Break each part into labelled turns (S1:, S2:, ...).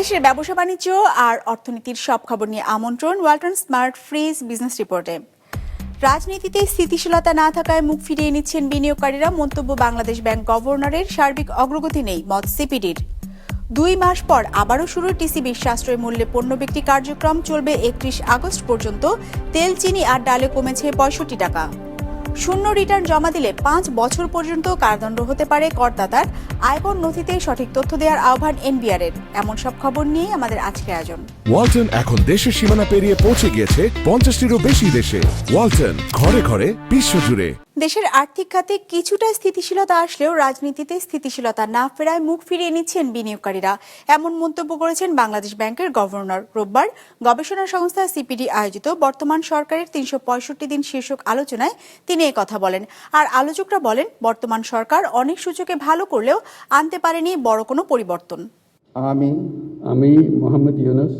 S1: দেশ বিদেশের ব্যবসা বাণিজ্য আর অর্থনীতির সব খবর নিয়ে আমন্ত্রণ ওয়ালটন স্মার্ট ফ্রিজ বিজনেস রিপোর্টে। রাজনীতিতে স্থিতিশীলতা না থাকায় মুখ ফিরিয়ে নিচ্ছেন বিনিয়োগকারীরা। মন্তব্য বাংলাদেশ ব্যাংক গভর্নরের। সার্বিক অগ্রগতি নেই মত সিপিডির। দুই মাস পর আবারও শুরু টিসিবির সাশ্রয় মূল্যে পণ্য বিক্রি কার্যক্রম। চলবে একত্রিশ আগস্ট পর্যন্ত। তেল, চিনি আর ডালে কমেছে পঁয়ষট্টি টাকা। শূন্য রিটার্ন জমা দিলে পাঁচ বছর পর্যন্ত কারাদণ্ড হতে পারে করদাতার। আয়কর নথিতে সঠিক তথ্য দেওয়ার আহ্বান এনবিআর এর এমন সব খবর নিয়ে আমাদের আজকের আয়োজন।
S2: ওয়ালটন এখন দেশের সীমানা পেরিয়ে পৌঁছে গিয়েছে পঞ্চাশটিরও বেশি দেশে। ওয়ালটন ঘরে ঘরে বিশ্বজুড়ে।
S1: দেশের আর্থিক খাতে কিছুটা স্থিতিশীলতা আসলেও রাজনীতিতে স্থিতিশীলতা না ফেরায় মুখ ফিরিয়ে নিচ্ছেন বিনিয়োগকারীরা। এমন মন্তব্য করেছেন বাংলাদেশ ব্যাংকের গভর্নর। রোববার গবেষণা সংস্থা সিপিডি আয়োজিত বর্তমান সরকারের তিনশো পঁয়ষট্টি দিন শীর্ষক আলোচনায় তিনি কথা বলেন। আর আলোচকরা বলেন, বর্তমান সরকার অনেক সূচকে ভালো করলেও আনতে পারেনি বড় কোনো পরিবর্তন।
S3: আমি আমি মোহাম্মদ ইউনুস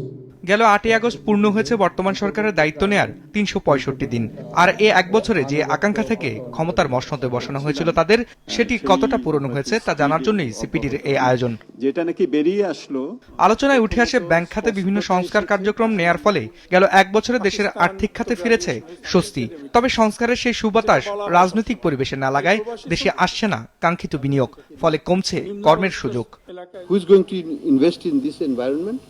S4: গেল আটই আগস্ট পূর্ণ হয়েছে বর্তমান সরকারের দায়িত্ব নেয়ার তিনশো পঁয়ষট্টি দিন। আর এ এক বছরে যে আকাঙ্ক্ষা থেকে ক্ষমতার মসনদে বসানো হয়েছিল তাদের সেটি কতটা পূরণ হয়েছে তা জানার জন্যই সিপিডির এই আয়োজন।
S5: যেটা নাকি বেরিয়ে আসলো।
S4: আলোচনায় উঠে আসে ব্যাংক খাতে বিভিন্ন সংস্কার কার্যক্রম নেয়ার ফলে গেল এক বছরে দেশের আর্থিক খাতে ফিরেছে স্বস্তি। তবে সংস্কারের সেই সুবাতাস রাজনৈতিক পরিবেশে না লাগায় দেশে আসছে না কাঙ্ক্ষিত বিনিয়োগ ফলে কমছে কর্মের সুযোগ।
S5: Who going to invest in this environment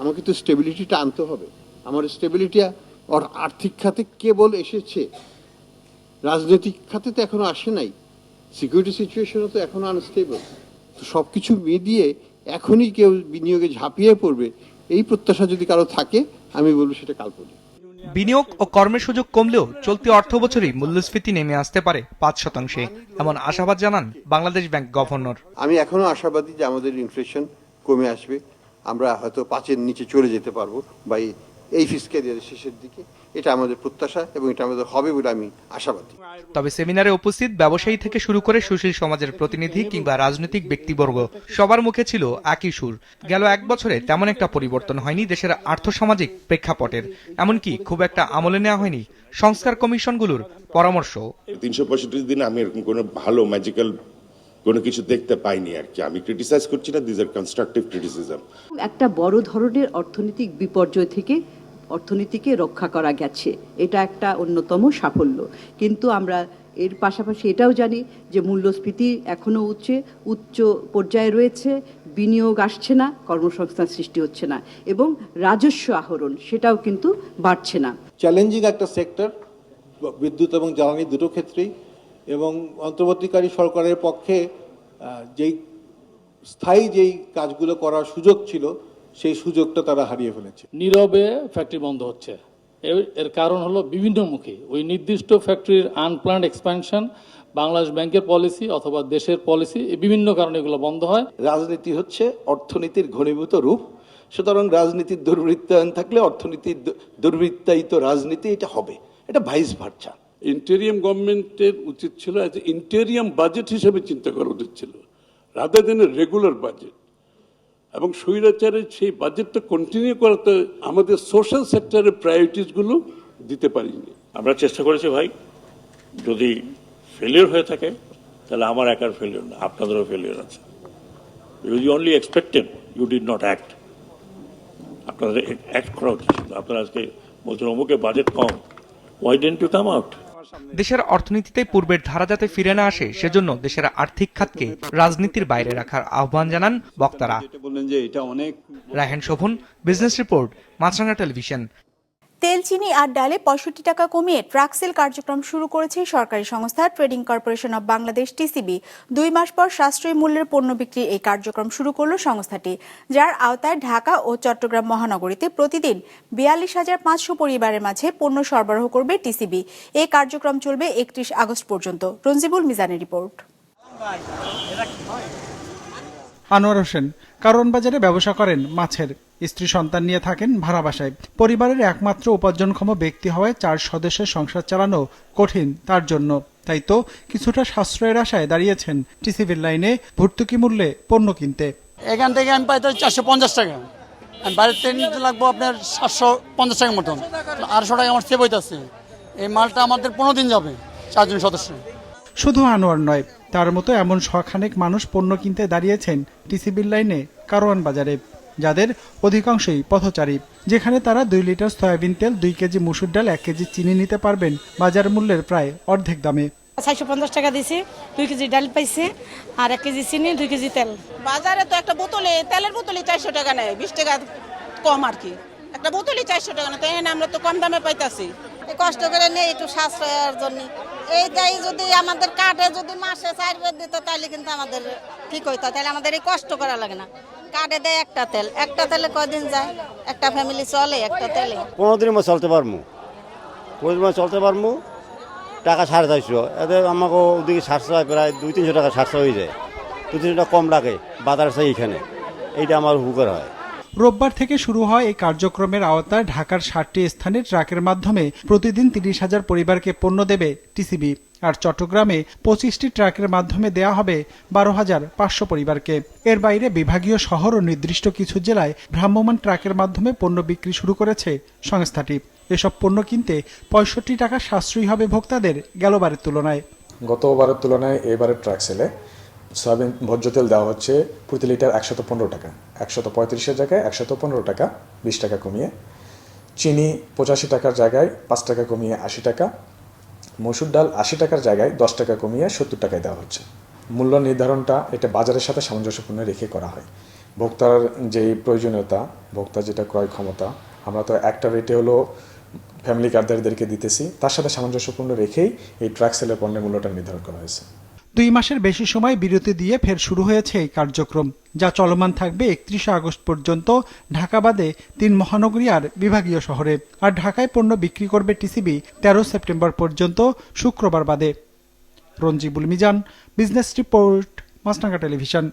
S5: আমাকে তো স্টেবিলিটিটা আনতে হবে। আমার স্টেবিলিটি আর্থিক খাতে কেবল এসেছে। রাজনৈতিক খাতে তো এখনও আসে নাই। সিকিউরিটি সিচুয়েশনও তো এখনও আনস্টেবল তো সব কিছু মিলিয়ে এখনই কেউ বিনিয়োগে ঝাঁপিয়ে পড়বে এই প্রত্যাশা যদি কারও থাকে আমি বলব সেটা কাল্পনিক
S4: বিনিয়োগ ও কর্মের সুযোগ কমলেও চলতি অর্থ বছরই মূল্যস্ফীতি নেমে আসতে পারে পাঁচ শতাংশে এমন আশাবাদ জানান বাংলাদেশ ব্যাংক গভর্নর।
S5: আমি এখনও আশাবাদী যে আমাদের ইনফ্লেশন কমে আসবে। আমরা হয়তো পাঁচের নিচে চলে যেতে পারব বা এই- ফিসক্যাল ইয়ারের শেষের দিকে। এটা আমাদের প্রত্যাশা এবং এটা আমাদের হবে বলে আমি আশাবাদী।
S4: তবে সেমিনারে উপস্থিত ব্যবসায়ী থেকে শুরু করে সুশীল সমাজের প্রতিনিধি কিংবা রাজনৈতিক ব্যক্তিবর্গ সবার মুখে ছিল একই সুর। গেল এক বছরে তেমন একটা পরিবর্তন হয়নি দেশের আর্থসামাজিক প্রেক্ষাপটের। এমনকি খুব একটা আমলে নেওয়া হয়নি সংস্কার কমিশনগুলোর পরামর্শ।
S6: তিনশো পঁয়ষট্টি দিন আমি এরকম কোনো ভালো ম্যাজিক্যাল কোনো কিছু দেখতে পাইনি আর কি। আমি ক্রিটিসাইজ করছি না দিস আর কনস্ট্রাকটিভ ক্রিটিসিজম
S7: একটা বড় ধরনের অর্থনৈতিক বিপর্যয় থেকে অর্থনীতিকে রক্ষা করা গেছে। এটা একটা অন্যতম সাফল্য। কিন্তু আমরা এর পাশাপাশি এটাও জানি যে মূল্যস্ফীতি এখনও উচ্চে উচ্চ পর্যায়ে রয়েছে বিনিয়োগ আসছে না কর্মসংস্থান সৃষ্টি হচ্ছে না এবং রাজস্ব আহরণ সেটাও কিন্তু বাড়ছে না।
S8: চ্যালেঞ্জিং একটা সেক্টর বিদ্যুৎ এবং জ্বালানি দুটো ক্ষেত্রেই। এবং অন্তর্বর্তীকারী সরকারের পক্ষে যেই স্থায়ী যেই কাজগুলো করার সুযোগ ছিল সেই সুযোগটা তারা হারিয়ে ফেলেছে।
S9: নীরবে ফ্যাক্টরি বন্ধ হচ্ছে। এর- এর কারণ হলো বিভিন্নমুখী। ওই নির্দিষ্ট ফ্যাক্টরির আনপ্ল্যান্ড এক্সপ্যানশন বাংলাদেশ ব্যাংকের পলিসি অথবা দেশের পলিসি বিভিন্ন কারণে এগুলো বন্ধ হয়।
S10: রাজনীতি হচ্ছে অর্থনীতির ঘনীভূত রূপ। সুতরাং রাজনীতির দুর্বৃত্তায়ন থাকলে অর্থনীতির দুর্বৃত্তায়িত রাজনীতি এটা হবে। এটা ভাইস ভার্চা
S11: ইন্টেরিয়াম গভর্নমেন্টের উচিত ছিল অ্যাজ ইন্টেরিয়াম বাজেট হিসেবে চিন্তা করা উচিত ছিল রাদার দেন রেগুলার বাজেট এবং স্বৈরাচারের সেই বাজেটটা কন্টিনিউ করাতে আমাদের সোশ্যাল সেক্টরের প্রায়োরিটিসগুলো দিতে পারিনি।
S12: আমরা চেষ্টা করেছি ভাই, যদি ফেলিওর হয়ে থাকে, তাহলে আমার একার ফেলিওর না, আপনাদেরও ফেলিওর আছে। You only expected you did not act আপনাদের অ্যাক্ট করা উচিত আপনারা আজকে বলছেন, অমুকে budget com why didn't to come out
S4: দেশের অর্থনীতিতে পূর্বের ধারা যাতে ফিরে না আসে সেজন্য দেশের আর্থিক খাতকে রাজনীতির বাইরে রাখার আহ্বান জানান বক্তারা।
S5: রাহেন বললেন যে এটা অনেক
S4: Raihan Shovon business report Maasranga television.
S1: তেল, চিনি আর ডালে পঁয়ষট্টি টাকা কমিয়ে ট্রাক সেল কার্যক্রম শুরু করেছে সরকারি সংস্থা trading corporation of Bangladesh, TCB. দুই মাস পর সাশ্রয়ী মূল্যের পণ্য বিক্রির এই কার্যক্রম শুরু করল সংস্থাটি, যার আওতায় ঢাকা ও চট্টগ্রাম মহানগরীতে প্রতিদিন বিয়াল্লিশ হাজার পাঁচশো পরিবারের মাঝে পণ্য সরবরাহ করবে টিসিবি। এই কার্যক্রম চলবে একত্রিশ আগস্ট পর্যন্ত। রঞ্জিবুল মিজানের রিপোর্ট।
S13: আনোয়ার হোসেন। কারণ বাজারে ব্যবসা করেন মাছের। স্ত্রী সন্তান নিয়ে থাকেন ভাড়া বাসায়। পরিবারের একমাত্র উপার্জনক্ষম ব্যক্তি হওয়ায় চার সদস্যের সংসার চালানো কঠিন তার জন্য। তাই তো কিছুটা সাশ্রয়ের আশায় দাঁড়িয়েছেন টিসিবির লাইনে ভর্তুকি মূল্যে পণ্য কিনতে।
S9: এখান থেকে আমি পাই চারশো পঞ্চাশ টাকা। বাইরের থেকে নিতে লাগবো আপনার সাতশো পঞ্চাশ টাকার মতন। আটশো টাকা আমার সেভ হইতেছে। এই মালটা আমাদের পনেরো দিন যাবে চারজন সদস্য।
S13: শুধু আনোয়ার নয় তার মতো এমন শখানেক মানুষ পণ্য কিনতে দাঁড়িয়েছেন টিসিবির লাইনে কারওয়ান বাজারে যাদের অধিকাংশই পথচারী যেখানে তারা দুই লিটার সয়াবিন তেল দুই কেজি মুসুর ডাল এক কেজি চিনি নিতে পারবেন বাজার মূল্যের প্রায় অর্ধেক দামে।
S14: চারশো পঞ্চাশ টাকা দিছি দুই কেজি ডাল পাইছি আর এক কেজি চিনি দুই কেজি তেল।
S15: বাজারে তো একটা বোতলে তেলের বোতলে চারশো টাকা নেয় বিশ টাকা কম আর কি। একটা বোতলে চারশো টাকা নেয় তাই না আমরা তো কম দামে পাইতাছি।
S14: কষ্ট করে নেই একটু সাশ্রয়ের জন্য। এই দায় যদি আমাদের কাঠে যদি মাসে চার বের দিত, তাহলে কিন্তু আমাদের ঠিক হইতো। তাহলে আমাদের এই কষ্ট করা লাগে না। কাঠে দেয় একটা তেল। একটা তেলে কয়দিন যায়? একটা ফ্যামিলি চলে, একটা তেলে।
S3: পনেরো দিনের মধ্যে চলতে পারব পনেরো মধ্যে চলতে পারব টাকা সাড়ে চারশো। এতে আমাকে ওদিকে সাতশো প্রায় দুই তিনশো টাকা সাতশো হয়ে যায়। দু তিনশো টাকা কম লাগে বাজার চাই এখানে। এইটা আমার উপকার হয়।
S13: রোববার থেকে শুরু হয় এই কার্যক্রমের আওতায় ঢাকার ষাটটি স্থানে ট্রাকের মাধ্যমে প্রতিদিন তিরিশ হাজার পরিবারকে পণ্য দেবে টিসিবি। আর চট্টগ্রামে পঁচিশটি ট্রাকের মাধ্যমে দেয়া হবে বারো হাজার পাঁচশো পরিবারকে। এর বাইরে বিভাগীয় শহর ও নির্দিষ্ট কিছু জেলায় ভ্রাম্যমান ট্রাকের মাধ্যমে পণ্য বিক্রি শুরু করেছে সংস্থাটি। এসব পণ্য কিনতে পঁয়ষট্টি টাকা সাশ্রয়ী হবে ভোক্তাদের গেলবারের তুলনায়।
S3: গতবারের তুলনায় এবারের ট্রাক সেলে সয়াবিন ভোজ্য তেল দেওয়া হচ্ছে প্রতি লিটার একশত পনেরো টাকা। একশত পঁয়ত্রিশের জায়গায় একশত পনেরো টাকা, বিশ টাকা কমিয়ে। চিনি পঁচাশি টাকার জায়গায় পাঁচ টাকা কমিয়ে আশি টাকা। মসুর ডাল আশি টাকার জায়গায় দশ টাকা কমিয়ে সত্তর টাকায় দেওয়া হচ্ছে। মূল্য নির্ধারণটা এটা বাজারের সাথে সামঞ্জস্যপূর্ণ রেখে করা হয়। ভোক্তার যেই প্রয়োজনীয়তা, ভোক্তার যেটা ক্রয় ক্ষমতা, আমরা তো একটা রেটে হলো ফ্যামিলি কার্ডদারদেরকে দিতেছি, তার সাথে সামঞ্জস্যপূর্ণ রেখেই এই ট্রাক সেলের পণ্যের মূল্যটা নির্ধারণ করা হয়েছে।
S13: দুই মাসের বেশি সময় বিরতি দিয়ে ফের শুরু হয়েছে এই কার্যক্রম, যা চলমান থাকবে একত্রিশে আগস্ট পর্যন্ত ঢাকা বাদে তিন মহানগরী আর বিভাগীয় শহরে। আর ঢাকায় পণ্য বিক্রি করবে টিসিবি তেরো সেপ্টেম্বর পর্যন্ত শুক্রবার বাদে। Ranjibul Mizan, business report Maasranga television.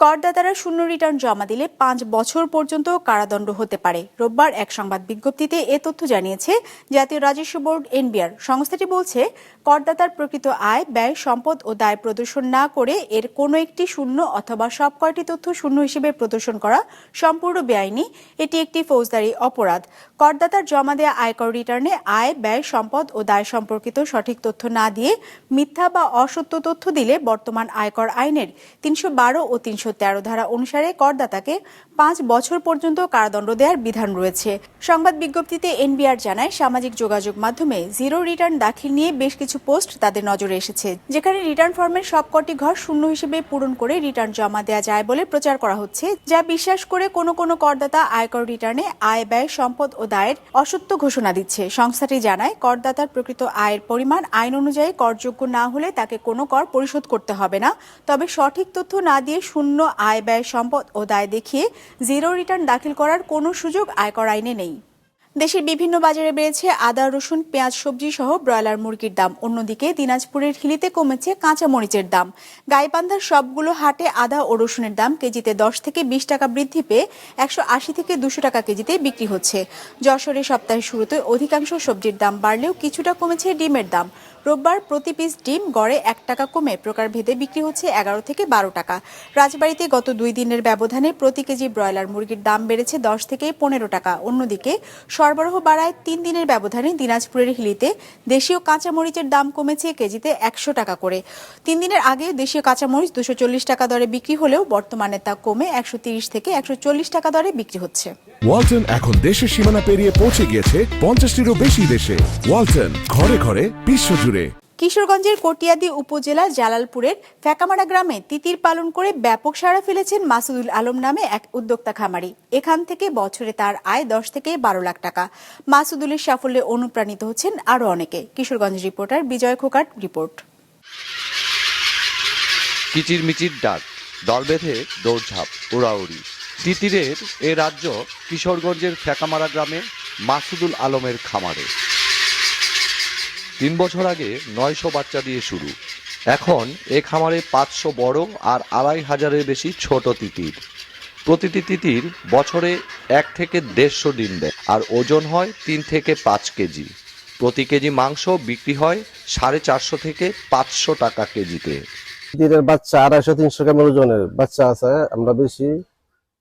S1: করদাতারা শূন্য রিটার্ন জমা দিলে পাঁচ বছর পর্যন্ত কারাদণ্ড হতে পারে। রোববার এক সংবাদ বিজ্ঞপ্তিতে এ তথ্য জানিয়েছে, জাতীয় রাজস্ব বোর্ড এনবিআর। সংস্থাটি বলছে, করদাতার প্রকৃত আয়, ব্যয়, সম্পদ ও দায় প্রদর্শন না করে এর কোনো একটি শূন্য অথবা সব কয়টি তথ্য শূন্য হিসেবে প্রদর্শন করা সম্পূর্ণ বেআইনি। এটি একটি ফৌজদারি অপরাধ। করদাতার জমা দেওয়া আয়কর রিটার্নে আয়, ব্যয়, সম্পদ ও দায় সম্পর্কিত সঠিক তথ্য না দিয়ে মিথ্যা বা অসত্য তথ্য দিলে বর্তমান আয়কর আইনের তিনশো বারো ও তিনশো তেরো ধারা অনুসারে করদাতাকে পাঁচ বছর পর্যন্ত কারাদণ্ড দেওয়ার বিধান রয়েছে। সংবাদ বিজ্ঞপ্তিতে এনবিআর জানায়, সামাজিক যোগাযোগ মাধ্যমে জিরো রিটার্ন দাখিল নিয়ে বেশ কিছু পোস্ট তাদের নজরে এসেছে, যেখানে রিটার্ন ফর্মের সবকটি ঘর শূন্য হিসেবে পূরণ করে রিটার্ন জমা দেওয়া যায় বলে প্রচার করা হচ্ছে, যা বিশ্বাস করে কোনো কোনো করদাতা আয়কর রিটার্নে আয়, ব্যয়, সম্পদ ও দায়ের অসত্য ঘোষণা দিচ্ছে। সংস্থাটি জানায়, করদাতার প্রকৃত আয়ের পরিমাণ আইন অনুযায়ী করযোগ্য না হলে তাকে কোনো কর পরিশোধ করতে হবে না, তবে সঠিক তথ্য না দিয়ে শূন্য আয় ব্যয় সম্পদ ও দায় দেখিয়ে জিরো রিটার্ন দাখিল করার কোনো সুযোগ আয়কর আইনে নেই। দেশের বিভিন্ন বাজারে বেড়েছে আদা, রসুন, পেঁয়াজ, সবজি সহ ব্রয়লার মুরগির দাম। অন্যদিকে দিনাজপুরের হিলিতে কমেছে কাঁচা মরিচের দাম। গাইবান্ধার সবগুলো হাটে আদা ও রসুনের দাম কেজিতে দশ থেকে বিশ টাকা বৃদ্ধি পেয়ে একশো আশি থেকে দুশো টাকা কেজিতে বিক্রি হচ্ছে। যশোরে সপ্তাহের শুরুতে অধিকাংশ সবজির দাম বাড়লেও কিছুটা কমেছে ডিমের দাম। রোববার প্রতি পিস ডিম গড়ে এক টাকা কমে। প্রকারভেদে বিক্রি হচ্ছে এগারো থেকে বারো টাকা। রাজবাড়িতে গত দুই দিনের ব্যবধানে প্রতি কেজি ব্রয়লার মুরগির দাম বেড়েছে দশ থেকে পনেরো টাকা। অন্যদিকে সরবরাহ বাড়ায় তিন দিনের ব্যবধানে দিনাজপুরের হিলিতে দেশীয় কাঁচামরিচের দাম কমেছে কেজিতে একশো টাকা করে। তিন দিনের আগে দেশীয় কাঁচামরিচ দুশো চল্লিশ টাকা দরে বিক্রি হলেও বর্তমানে তা কমে একশো তিরিশ থেকে একশো চল্লিশ টাকা দরে বিক্রি হচ্ছে।
S2: ওয়ালটন এখন দেশের সীমানা পেরিয়ে পৌঁছে গিয়েছে পঞ্চাশটিরও বেশি দেশে। ওয়ালটন ঘরে ঘরে বিশ্বজুড়ে
S1: কিশোরগঞ্জের কটিয়াদি উপজেলার জালালপুরের ফ্যাকামারা গ্রামে তিতির পালন করে ব্যাপক সাড়া ফেলেছেন মাসুদুল আলম নামে এক উদ্যোক্তা খামারি। এখান থেকে বছরে তার আয় দশ থেকে বারো লাখ টাকা। মাসুদুলের সাফল্যে অনুপ্রাণিত হচ্ছেন আরও অনেকে। কিশোরগঞ্জ রিপোর্টার বিজয় খোকার রিপোর্ট।
S16: কিচির মিচির ডাক দল বেঁধে দৌড়ঝাঁপ উড়াউড়ি। তিতিরের এ রাজ্য কিশোরগঞ্জের ফ্যাকামারা গ্রামে মাসুদুল আলমের খামারে। তিন বছর আগে নয়শো বাচ্চা দিয়ে শুরু। এখন এ খামারে পাঁচশো বড় আর আড়াই হাজারের বেশি ছোট তিতির। প্রতিটি তিতির বছরে এক থেকে দেড়শো ডিম দেয় আর ওজন হয় তিন থেকে পাঁচ কেজি। প্রতি কেজি মাংস বিক্রি হয় সাড়ে চারশো থেকে পাঁচশো টাকা কেজিতে।
S3: দিনের বাচ্চা আড়াইশো তিনশো গ্রামের ওজনের বাচ্চা আছে, আমরা বেশি,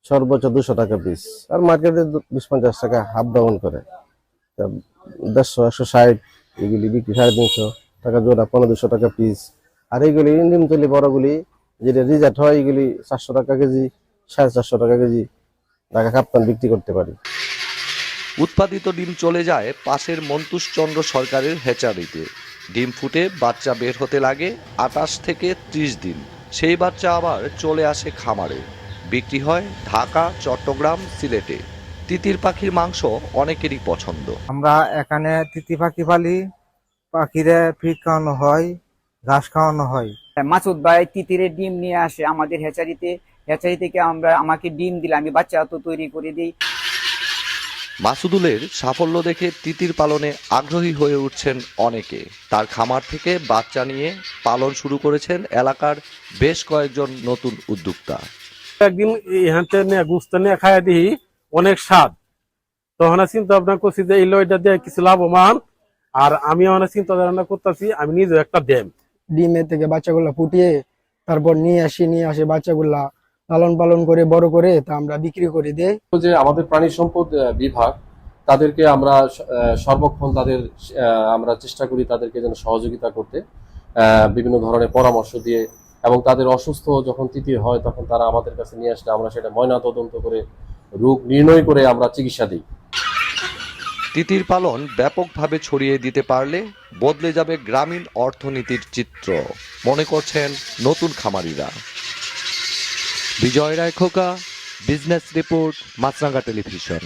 S3: সর্বোচ্চ দুশো টাকা পিস। আর মার্কেটে বিশ পঞ্চাশ টাকা হাফ ডাউন করে। দেড়শো, একশো ষাট এগুলি বিক্রি সাড়ে তিনশো টাকা জোড়া, পনেরো দুশো টাকা পিস আর এইগুলি নিমতলি বড়গুলি, যেটা রিজার্ট হয়, এগুলি চারশো টাকা কেজি,
S17: সাড়ে চারশো টাকা কেজি। ঢাকা কাপ্তান বিক্রি করতে পারি।
S16: উৎপাদিত ডিম চলে যায় পাশের মন্তুষচন্দ্র সরকারের হেচারিতে ডিম ফুটে বাচ্চা বের হতে লাগে আটাশ থেকে ত্রিশ দিন। সেই বাচ্চা আবার চলে আসে খামারে। বিক্রি হয় ঢাকা, চট্টগ্রাম, সিলেটে। তিতির পাখির মাংস অনেকেরই পছন্দ।
S17: আমরা এখানে তিতি পাখি পালি পাখিরে ফিট খাওয়ানো হয় ঘাস খাওয়ানো হয়।
S18: মাসুদ ভাই তিতিরের ডিম নিয়ে আসে আমাদের হ্যাচারিতে। হ্যাচারি থেকে আমরা আমাকে ডিম দিলে আমি বাচ্চা তো তৈরি করে দিই।
S16: মাসুদুলের সাফল্য দেখে তিতির পালনে আগ্রহী হয়ে উঠছেন অনেকে। তার খামার থেকে বাচ্চা নিয়ে পালন শুরু করেছেন এলাকার বেশ কয়েকজন নতুন উদ্যোক্তা।
S17: একদিন এখানতে নিয়ে গুস্ত নিয়ে খাইয়া দিই। অনেক স্বাদ। তখন চিন্তা ভাবনা করছি যে এই লইটা দিয়ে কিছু লাভবান। আর আমি অনেক চিন্তা ভাবনা করতেছি আমি নিজে একটা দেম
S18: ডিমের থেকে বাচ্চাগুলা ফুটিয়ে তারপর নিয়ে আসি নিয়ে আসে বাচ্চাগুলা লালন পালন করে বড় করে তা আমরা বিক্রি করে দেই
S17: যে আমাদের প্রাণী সম্পদ বিভাগ তাদেরকে আমরা আহ, সর্বক্ষণ তাদের আহ, আমরা চেষ্টা করি তাদেরকে যেন সহযোগিতা করতে আহ, বিভিন্ন ধরনের পরামর্শ দিয়ে। এবং তাদের অসুস্থ যখন তিতির হয় তখন তারা আমাদের কাছে নিয়ে আসলে আমরা সেটা ময়না তদন্ত করে রোগ নির্ণয় করে আমরা চিকিৎসা দিই।
S16: তিতির পালন ব্যাপকভাবে ছড়িয়ে দিতে পারলে বদলে যাবে গ্রামীণ অর্থনীতির চিত্র। মনে করছেন নতুন খামারিরা। বিজয় রায় খোকা বিজনেস রিপোর্ট মাছরাঙ্গা টেলিভিশন।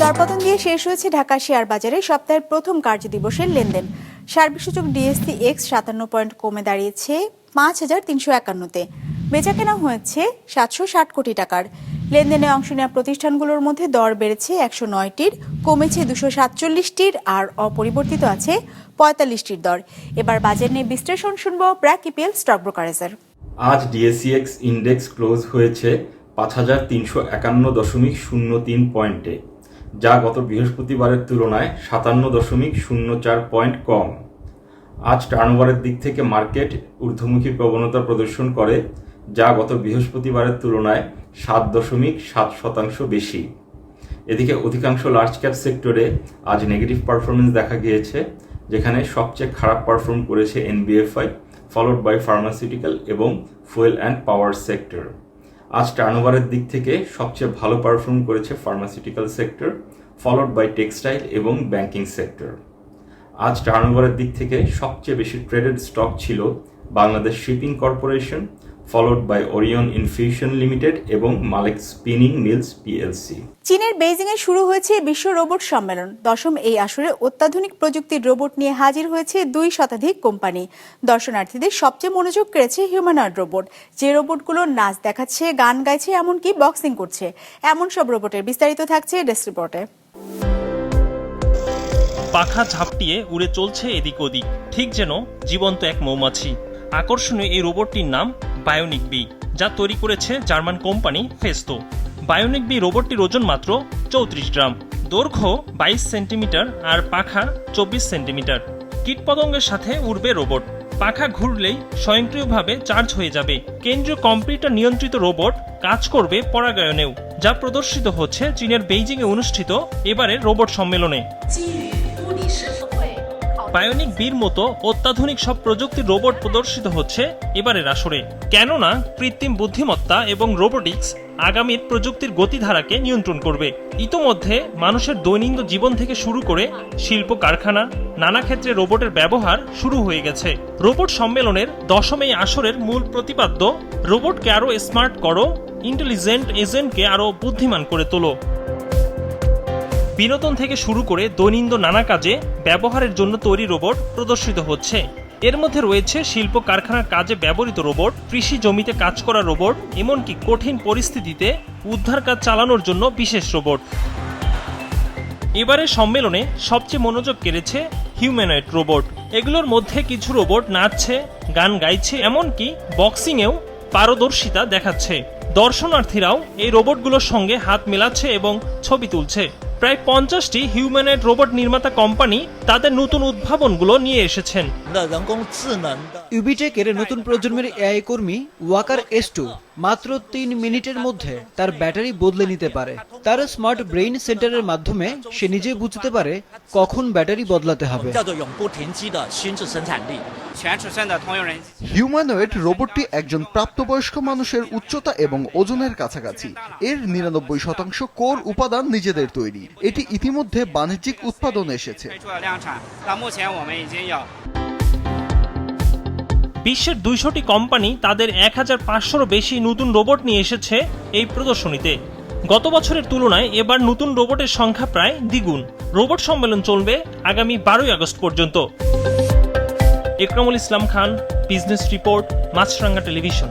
S1: দরপতন দিয়ে শেষ হয়েছে ঢাকা শেয়ার বাজারে সপ্তাহের প্রথম কার্যদিবসের লেনদেন। সার্বিক সূচক ডিএসসি এক্স সাতান্ন পয়েন্ট কমে দাঁড়িয়েছে পাঁচ হাজার তিনশো একান্নতে। বেচা কেনা হয়েছে সাতশো ষাট কোটি টাকার। লেনদেনে অংশ নেওয়া প্রতিষ্ঠানগুলোর মধ্যে দর বেড়েছে একশো নয়টির, কমেছে দুশো সাতচল্লিশটির আর অপরিবর্তিত আছে পঁয়তাল্লিশটির দর। এবার বাজার নিয়ে বিশ্লেষণ শুনব ব্র্যাক ইপিএল স্টক ব্রোকারেজের।
S19: আজ ডিএসিএক্স ইন্ডেক্স ক্লোজ হয়েছে পাঁচ হাজার তিনশো একান্ন দশমিক শূন্য তিন পয়েন্টে। যা গত বৃহস্পতিবারের তুলনায় সাতান্ন দশমিক শূন্য চার পয়েন্ট কম। আজ টার্নওভারের দিক থেকে মার্কেট ঊর্ধ্বমুখী প্রবণতা প্রদর্শন করে, যা গত বৃহস্পতিবারের তুলনায় সাত দশমিক সাত শতাংশ বেশি। এদিকে অধিকাংশ লার্জ ক্যাপ সেক্টরে আজ নেগেটিভ পারফরমেন্স দেখা গিয়েছে, যেখানে সবচেয়ে খারাপ পারফর্ম করেছে এনবিএফআই ফলোড বাই ফার্মাসিউটিক্যাল এবং ফুয়েল অ্যান্ড পাওয়ার সেক্টর আজ টার্নওভারের দিক থেকে সবচেয়ে ভালো পারফর্ম করেছে pharmaceutical sector followed by textile এবং ব্যাংকিং সেক্টর আজ টার্নওভারের দিক থেকে সবচেয়ে বেশি ট্রেডেড স্টক ছিল Bangladesh shipping corporation followed by Orion infusion limited এবং মালিক স্পিনিং মিলস পিএলসি
S1: চীনের বেইজিং এ শুরু হয়েছে বিশ্ব রোবট সম্মেলন। দশম এই আসরে অত্যাধুনিক প্রযুক্তির রোবট নিয়ে হাজির হয়েছে দুই শতাধিক কোম্পানি। দর্শনার্থীদের সবচেয়ে মনোযোগ কেড়েছে হিউম্যানয়েড রোবট। যে রোবটগুলো নাচ দেখাচ্ছে গান গাইছে এমনকি বক্সিং করছে এমন সব রোবটের বিস্তারিত থাকছে ডেস্ক রিপোর্টে।
S20: পাখা ঝাপটিয়ে উড়ে চলছে এদিক ওদিক ঠিক যেন জীবন্ত এক মৌমাছি। আকর্ষণীয় এই রোবটটির নাম বায়োনিক বি, যা তৈরি করেছে German company Festo. Bionic bee রোবটটির ওজন মাত্র চৌত্রিশ গ্রাম। দৈর্ঘ্য বাইশ সেন্টিমিটার আর পাখা চব্বিশ সেন্টিমিটার। কীটপতঙ্গের সাথে উড়বে রোবট। পাখা ঘুরলেই স্বয়ংক্রিয়ভাবে চার্জ হয়ে যাবে। কেন্দ্রীয় কম্পিউটার নিয়ন্ত্রিত রোবট কাজ করবে পরাগায়নেও, যা প্রদর্শিত হচ্ছে চীনের বেইজিংয়ে অনুষ্ঠিত এবারের রোবট সম্মেলনে। বায়োনিক বির মতো অত্যাধুনিক সব প্রযুক্তির রোবট প্রদর্শিত হচ্ছে এবারের আসরে। কেননা, কৃত্রিম বুদ্ধিমত্তা এবং রোবোটিক্স আগামীর প্রযুক্তির গতিধারাকে নিয়ন্ত্রণ করবে। ইতোমধ্যে মানুষের দৈনন্দিন জীবন থেকে শুরু করে শিল্প কারখানা, নানা ক্ষেত্রে রোবটের ব্যবহার শুরু হয়ে গেছে। রোবট সম্মেলনের দশম এই আসরের মূল প্রতিপাদ্য, রোবটকে আরও স্মার্ট করো, ইন্টেলিজেন্ট এজেন্টকে আরও বুদ্ধিমান করে তোলো। বিনোদন থেকে শুরু করে দৈনন্দিন নানা কাজে ব্যবহারের জন্য তৈরি রোবট প্রদর্শিত হচ্ছে। এর মধ্যে রয়েছে শিল্প কারখানার কাজে ব্যবহৃত রোবট, কৃষি জমিতে কাজ করা রোবট, এমনকি কঠিন পরিস্থিতিতে উদ্ধার কাজ চালানোর জন্য বিশেষ রোবট। এবারের সম্মেলনে সবচেয়ে মনোযোগ কেড়েছে হিউম্যানয়েড রোবট। এগুলোর মধ্যে কিছু রোবট নাচছে, গান গাইছে, এমনকি বক্সিংয়েও পারদর্শিতা দেখাচ্ছে। দর্শনার্থীরাও এই রোবটগুলোর সঙ্গে হাত মেলাচ্ছে এবং ছবি তুলছে। প্রায় পঞ্চাশটি হিউম্যানয়েড রোবট নির্মাতা কোম্পানি তাদের নতুন উদ্ভাবনগুলো নিয়ে এসেছেন।
S21: ইউবিটেকের নতুন প্রজন্মের এআই কর্মী ওয়াকার এস টু মাত্র তিন মিনিটের মধ্যে তার ব্যাটারি বদলে নিতে পারে। তার স্মার্ট ব্রেইন সেন্টারের মাধ্যমে সে নিজে বুঝতে পারে কখন ব্যাটারি বদলাতে হবে।
S22: হিউম্যানোয়েড রোবটটি একজন প্রাপ্তবয়স্ক মানুষের উচ্চতা এবং ওজনের কাছাকাছি। এর নিরানব্বই শতাংশ কোর উপাদান নিজেদের তৈরি। এটি ইতিমধ্যে বাণিজ্যিক উৎপাদনে এসেছে।
S20: বিশ্বের দুইশোটি কোম্পানি তাদের এক হাজার পাঁচশোরও বেশি নতুন রোবট নিয়ে এসেছে এই প্রদর্শনীতে। গত বছরের তুলনায় এবার নতুন রোবটের সংখ্যা প্রায় দ্বিগুণ। রোবট সম্মেলন চলবে আগামী বারোই আগস্ট পর্যন্ত। Ekramul Islam Khan, business report, Maasranga television.